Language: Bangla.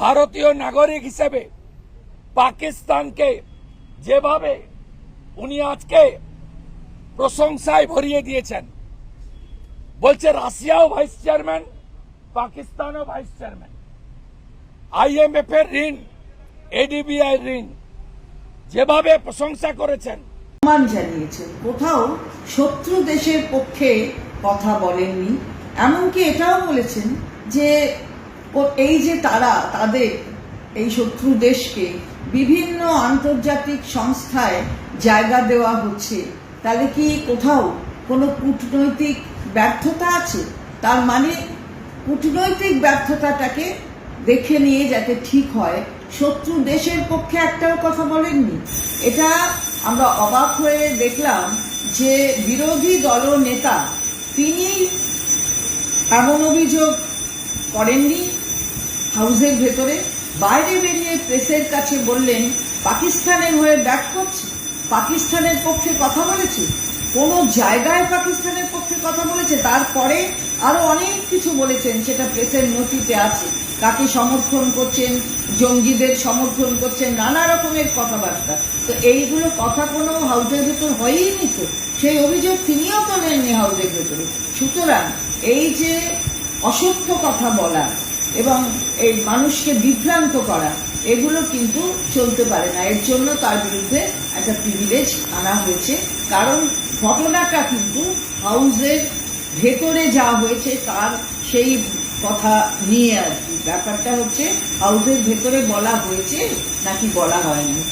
ভারতীয় নাগরিক হিসেবে পাকিস্তানকে যেভাবে উনি আজকে প্রশংসায় ভরিয়ে দিয়েছেন, বলছে রাশিয়াও ভাইস চেয়ারম্যান, পাকিস্তানও ভাইস চেয়ারম্যান। আইএমএফ এর ঋণ এডিবিআই ঋণ, যেভাবে প্রশংসা করেছেন। সম্মান জানিয়েছেন, কোথাও শত্রু দেশের পক্ষে কথা বলেননি। এমনকি এটাও বলেছেন যে এই যে তারা, তাদের, এই শত্রু দেশকে বিভিন্ন আন্তর্জাতিক সংস্থায় জায়গা দেওয়া হচ্ছে, তাহলে কি কোথাও কোনো কূটনৈতিক ব্যর্থতা আছে? তার মানে কূটনৈতিক ব্যর্থতাটাকে দেখে নিয়ে যাতে ঠিক হয়, শত্রু দেশের পক্ষে একটাও কথা বলেননি। এটা আমরা অবাক হয়ে দেখলাম যে বিরোধী দল নেতা, তিনি এমন অভিযোগ করেননি হাউসের ভেতরে বাইরে বেরিয়ে প্রেসের কাছে বললেন, পাকিস্তানের হয়ে ব্যাট করছে। পাকিস্তানের পক্ষে কথা বলেছে। কোন জায়গায় পাকিস্তানের পক্ষে কথা বলেছে। তারপরে আরও অনেক কিছু বলেছেন। সেটা প্রেসের নথিতে আছে। কাকে সমর্থন করছেন, জঙ্গিদের সমর্থন করছেন, নানা রকমের কথাবার্তা। তো এইগুলো কথা কোনো হাউসের ভেতর হয়ই তো। সেই অভিযোগ তিনিও তোলেননি হাউসের ভেতরে। সুতরাং এই যে অসত্য কথা বলা এবং এই মানুষকে বিভ্রান্ত করা, এগুলো কিন্তু চলতে পারে না। এর জন্য তার বিরুদ্ধে একটা প্রিভিলেজ আনা হয়েছে। কারণ ঘটনাটা কিন্তু হাউজের ভেতরে যা হয়েছে তার সেই কথা নিয়ে আর কি। ব্যাপারটা হচ্ছে হাউজের ভেতরে বলা হয়েছে, নাকি বলা হয়নি।